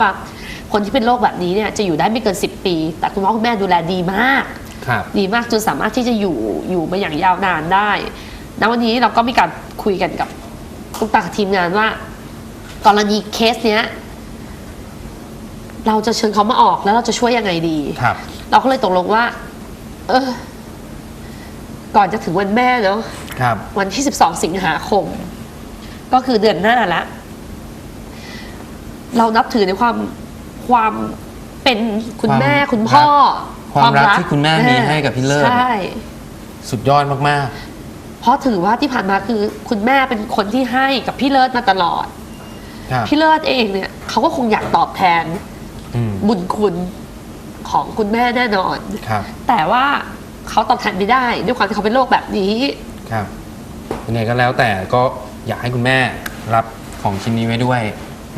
ว่าคนที่เป็นโรคแบบนี้เนี่ยจะอยู่ได้ไม่เกิน 10 ปี แต่คุณพ่อคุณแม่ดูแลดีมาก ครับ ดีมากจนสามารถที่จะอยู่อยู่มาอย่างยาวนานได้ณวันนี้เราก็มีการคุยกันกับทุกตากับทีมงานว่า กรณีเคสเนี้ย เราจะเชิญเขามาออกแล้วเราจะช่วยยังไงดี ครับ เราก็เลยตกลงว่า เออ ก่อนจะถึงวันแม่เนาะครับ วันที่ 12 สิงหาคม ก็คือเดือนหน้าละ เรานับถือในความความเป็นคุณแม่ความคุณพ่อความรักที่คุณแม่มีให้กับพี่เลิศ ใช่ สุดยอดมาก เพราะถือว่าที่ผ่านมาคือคุณแม่เป็นคนที่ให้กับพี่เลิศมาตลอด ๆ ครับพี่เลิศเองเนี่ยเขาก็คงอยากตอบแทนอืมบุญคุณของคุณแม่แน่นอน ครับ แต่ว่าเขาตอบแทนไม่ได้ ด้วยความที่เขาเป็นโรคแบบนี้ ครับยังไงก็แล้วแต่ก็อยากให้คุณแม่รับของชิ้นนี้ไว้ด้วย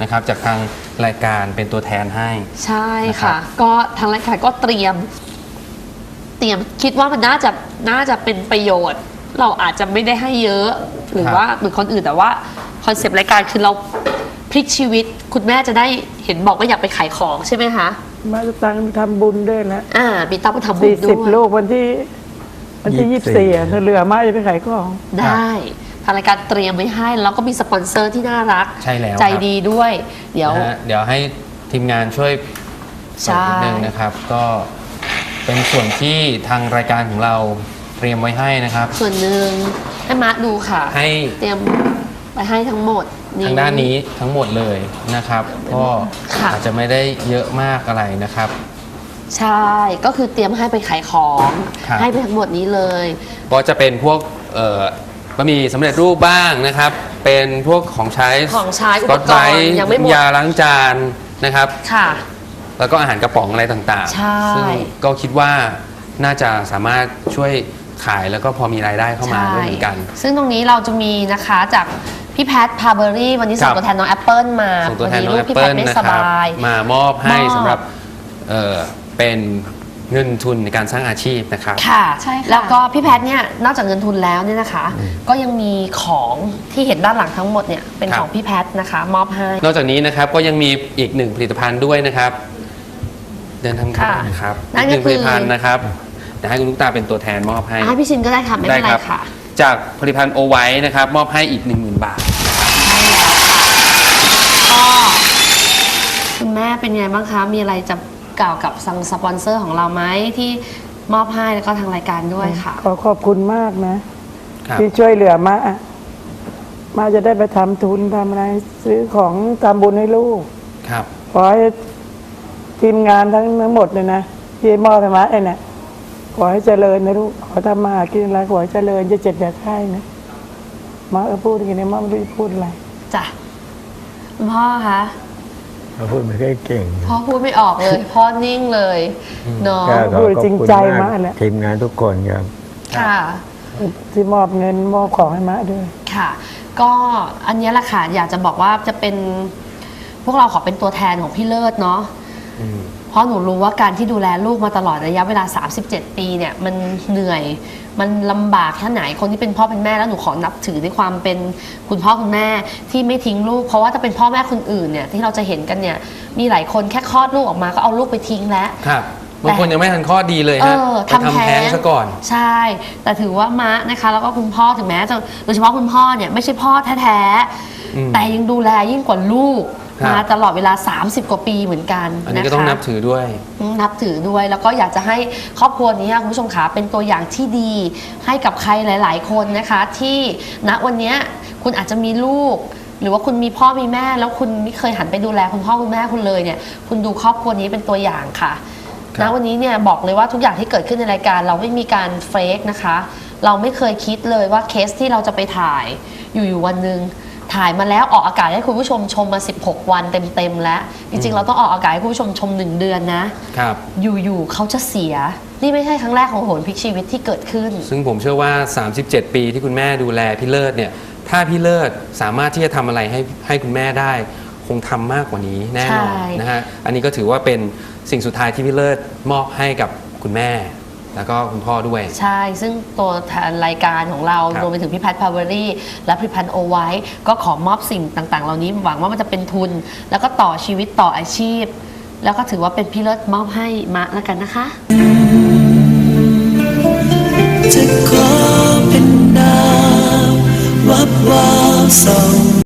นะครับจากทางรายการเป็นตัวแทนให้ ใช่นะครับค่ะ ก็ทางรายการก็เตรียม เตรียมคิดว่ามันน่าจะน่าจะเป็นประโยชน์ เราอาจจะไม่ได้ให้เยอะ หรือว่าเหมือนคนอื่นแต่ว่าคอนเซปต์รายการคือเราพลิกชีวิต คุณแม่จะได้เห็นบอกว่าอยากไปขายของใช่ไหมคะมาตังค์ทำบุญด้วยนะอ่ามีตั้งมาทำบุสี่ญด้สิบวย ลูกวันที่ วันที่ยี่ยี่สิสิบบสี่สี่อะเธอเหลือมาจะไปขายของ ได้ทางรายการเตรียมไว้ให้ แล้วก็มีสปอนเซอร์ที่น่ารักใช่แล้วใจครับดีด้วย เดี๋ยว นะฮะเดี๋ยวให้ทีมงานช่วยใช่เปิดนิดนึงนะครับ ก็เป็นส่วนที่ทางรายการของเราเตรียมไว้ให้นะครับ ส่วนหนึ่งให้มาร์คดูค่ะ ให้เตรียมไปให้ทั้งหมด ทางด้านนี้ทั้งหมดเลยนะครับ ก็ค่ะ อาจจะไม่ได้เยอะมากอะไรนะครับ ใช่ ก็คือเตรียมให้ไปขายของ ครับ ให้ไปทั้งหมดนี้เลย ก็จะเป็นพวกเอ่อ บะหมี่สำเร็จรูปบ้างนะครับ เป็นพวกของใช้ของใช้อุปสกไบรณ์ยังไม่หมด ยาล้างจานนะครับ ค่ะ แล้วก็อาหารกระป๋องอะไรต่างใช่ ๆ ซึ่งก็คิดว่าน่าจะสามารถช่วยขายแล้วก็พอมีรายได้เข้ามาด้วยเหมือนกัน ซึ่งตรงนี้เราจะมีนะคะจากพี่แพทพาเบอรี่วันนี้ส่คงรับ ตัวแทนน้องแอปเปิลมาส่งตัวแทนน้องพแอดีปลูกพี่เปิแพลทไม่นะสครับบาย มามอบให้มอบ สำหรับเอ่อเป็น เงินทุนในการสร้างอาชีพนะครับ ค่ะใช่ค่ะ แล้วก็พี่แพทเนี่ยนอกจากเงินทุนแล้วเนี่ยนะคะ ก็ยังมีของที่เห็นด้านหลังทั้งหมดเนี่ยเป็นครับ ของพี่แพทนะคะ มอบให้ นอกจากนี้นะครับก็ยังมีอีกหนึ่งผลิตภัณฑ์ด้วยนะครับ เดินทางเข้าค่ะมานะครับนั่อีนกก็หนึ่งผคือ ลิตภัณฑ์นะครับเดี๋ยวให้คุณลูกตาเป็นตัวแทนมอบให้ ให้พี่ชินก็ได้ค่ะไม่เป็นไรได้ครับ ค่ะ จากผลิตภัณฑ์โอไว้นะครับ มอบให้อีก 1 0,000 บาทก็คุณแม่เป็นไงบ้างคะ มีอะไรจะ กล่าวกับสังสปอนเซอร์ของเราไหมที่มอบให้แล้วก็ทางรายการด้วยค่ะ ขอขอบคุณมากนะ ครับ ที่ช่วยเหลือมา มาจะได้ไปทำทุนทำอะไร ซื้อของทำบุญให้ลูก ครับ ขอให้ทีมงานทั้งทั้งหมดเลยนะที่มอบให้มาไอ้เนี่ยขอให้เจริญนะลูก ขอทำมาหากินอะไรขอให้เจริญจะเจ็บอย่าไข้นะมาเออพูดอย่างนี้มาไม่รู้จะพูดอะไร จ้ะคุณพ่อคะ เขาพูดไม่ค่อยเก่งพ่อพูดไม่ออกเลย พ่อนิ่งเลยเนาะก็ขอพูดขอบจริงคุณใจมากแหละ ทีมงานทุกคนครับ ค่ะ ที่มอบเงินมอบของให้มาด้วย ค่ะ ก็อันเนี้ยแหละค่ะ อยากจะบอกว่าจะเป็นพวกเราขอเป็นตัวแทนของพี่เลิศเนาะ อืม เพราะหนูรู้ว่าการที่ดูแลลูกมาตลอดระยะเวลา 37 ปีเนี่ยมันเหนื่อยมันลำบากแค่ไหนคนที่เป็นพ่อเป็นแม่แล้วหนูขอนับถือในความเป็นคุณพ่อคุณแม่ที่ไม่ทิ้งลูก เพราะว่าถ้าเป็นพ่อแม่คนอื่นเนี่ยที่เราจะเห็นกันเนี่ยมีหลายคนแค่คลอดลูกออกมาก็เอาลูกไปทิ้งแล้ว ครับบางคนยังไม่ทันข้อดีเลยเอฮะอไปทำทำแท้แท้งซะก่อน ใช่ แต่ถือว่ามะนะคะ แล้วก็คุณพ่อถึงแม้จะโดยเฉพาะคุณพ่อเนี่ยไม่ใช่พ่อแท้อืมๆแต่ยังดูแลยิ่งกว่าลูก ครับ มาตลอดเวลา 30 กว่าปีเหมือนกันอันนี้นะคะก็ต้องนับถือด้วยนับถือด้วยแล้วก็อยากจะให้ครอบครัวนี้ค่ะคุณผู้ชมขาเป็นตัวอย่างที่ดี ให้กับใครหลาย ๆ คนนะคะ ที่ณวันเนี้ยคุณอาจจะมีลูก หรือว่าคุณมีพ่อมีแม่ แล้วคุณไม่เคยหันไปดูแลคุณพ่อคุณแม่คุณเลยเนี่ย คุณดูครอบครัวนี้เป็นตัวอย่างค่ะครับ ณวันนี้เนี่ยบอกเลยว่าทุกอย่างที่เกิดขึ้นในรายการ เราไม่มีการเฟกนะคะ เราไม่เคยคิดเลยว่าเคสที่เราจะไปถ่ายอยู่ๆวันหนึ่ง ถ่ายมาแล้วออกอากาศให้คุณผู้ชมชมมา 16 วันเต็มๆแล้ว จริงๆ เราต้องออกอากาศให้คุณผู้ชมชม 1 เดือนนะ ครับ อยู่ๆเขาจะเสีย นี่ไม่ใช่ครั้งแรกของโหนพลิกชีวิตที่เกิดขึ้น ซึ่งผมเชื่อว่า 37 ปีที่คุณแม่ดูแลพี่เลิศเนี่ย ถ้าพี่เลิศสามารถที่จะทำอะไรให้ให้คุณแม่ได้ คงทำมากกว่านี้แน่นอนใช่ นะฮะ อันนี้ก็ถือว่าเป็นสิ่งสุดท้ายที่พี่เลิศมอบให้กับคุณแม่ แล้วก็คุณพ่อด้วย ใช่ ซึ่งตัวแทนรายการของเราครับรวมไปถึงพี่แพทย์พาวเวอรี่ และผลิตภัณฑ์โอไว้ ก็ขอมอบสิ่งต่างๆ เหล่านี้หวังว่ามันจะเป็นทุน แล้วก็ต่อชีวิตต่ออาชีพ แล้วก็ถือว่าเป็นพี่เลิศมอบให้มาแล้วกันนะคะ จะขอเป็นดาววับวาวส่อง